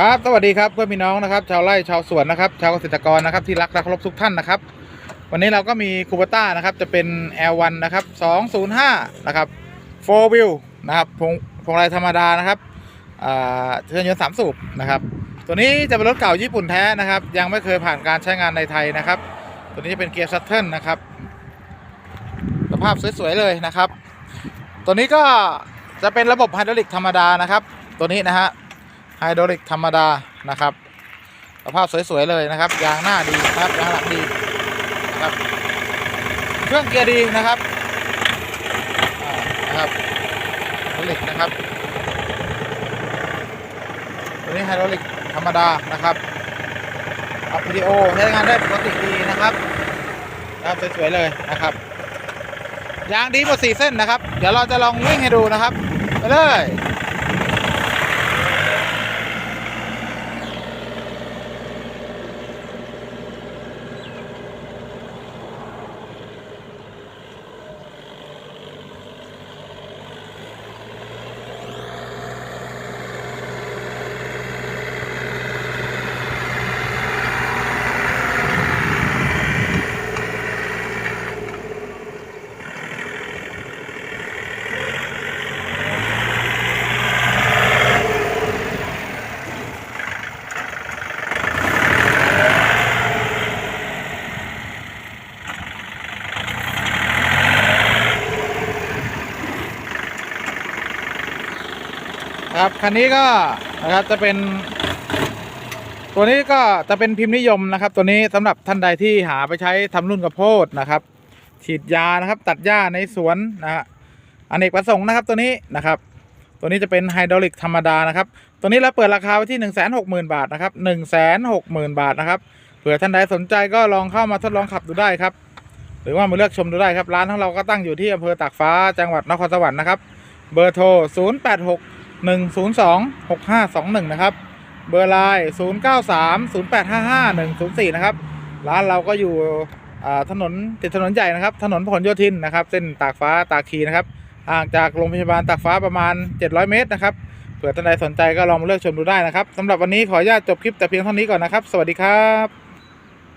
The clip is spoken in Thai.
ครับสวัสดีครับเพื่อนพี่น้องนะครับ ชาวไร่ชาวสวนนะครับ ชาวเกษตรกรนะครับที่รักและเคารพทุกท่านนะครับ วันนี้เราก็มีคูปต้านะครับจะเป็น L1 นะครับ205นะครับ4 wheel นะครับพวงพวงมายธรรมดานะครับอ่าเครื่องยนต์สามสูบนะครับ ตัวนี้จะเป็นรถเก่าญี่ปุ่นแท้นะครับ ยังไม่เคยผ่านการใช้งานในไทยนะครับ ตัวนี้จะเป็นเกียร์ชัตเทิลนะครับสภาพสวยๆเลยนะครับ ตัวนี้ก็จะเป็นระบบไฮดรอลิกธรรมดานะครับ ตัวนี้นะฮะ ไฮดรอลิกธรรมดานะครับสภาพสวยๆเลยนะครับ ยางหน้าดีนะครับยางหลังดีนะครับ เครื่องเกียร์ดีนะครับนะครับไฮดรอลิกนะครับตัวนี้ไฮดรอลิกธรรมดานะครับอัพวิดีโอใช้งานได้ปกติดีนะครับนะครับสวยๆเลยนะครับยางดีหมดสี่เส้นนะครับ เดี๋ยวเราจะลองวิ่งให้ดูนะครับไปเลย ครับคันนี้ก็นะครับจะเป็น ตัวนี้ก็จะเป็นพิมพ์นิยมนะครับ ตัวนี้สำหรับท่านใดที่หาไปใช้ทำรุ่นกระโพดนะครับ ฉีดยานะครับ ตัดหญ้าในสวนนะฮะอเนกประสงค์นะครับตัวนี้นะครับ ตัวนี้จะเป็นไฮดรอลิกธรรมดานะครับ ตัวนี้เราเปิดราคาไว้ที่ 1 6 0 0 0 0 บาทนะครับ 1 6 0 0 0 0 บาทนะครับเผื่อท่านใดสนใจก็ลองเข้ามาทดลองขับดูได้ครับ หรือว่ามาเลือกชมดูได้ครับร้านของเราก็ตั้งอยู่ที่อำเภอตากฟ้าจังหวัดนครสวรรค์นะครับเบอร์โทร 0 8 6 1 0 2 6 5 2 1 นะครับ เบอร์ไลน์0 9 3 0 8 5 5 1 0 4 นะครับ ร้านเราก็อยู่ถนนติดถนนใหญ่นะครับ ถนนพหลโยธินนะครับ เส้นตากฟ้าตากคีนะครับห่างจากโรงพยาบาลตากฟ้าประมาณ 700 เมตรนะครับเผื่อท่านใดสนใจก็ลองมาเลือกชมดูได้นะครับสำหรับวันนี้ขออนุญาตจบคลิปแต่เพียงเท่านี้ก่อนนะครับ สวัสดีครับ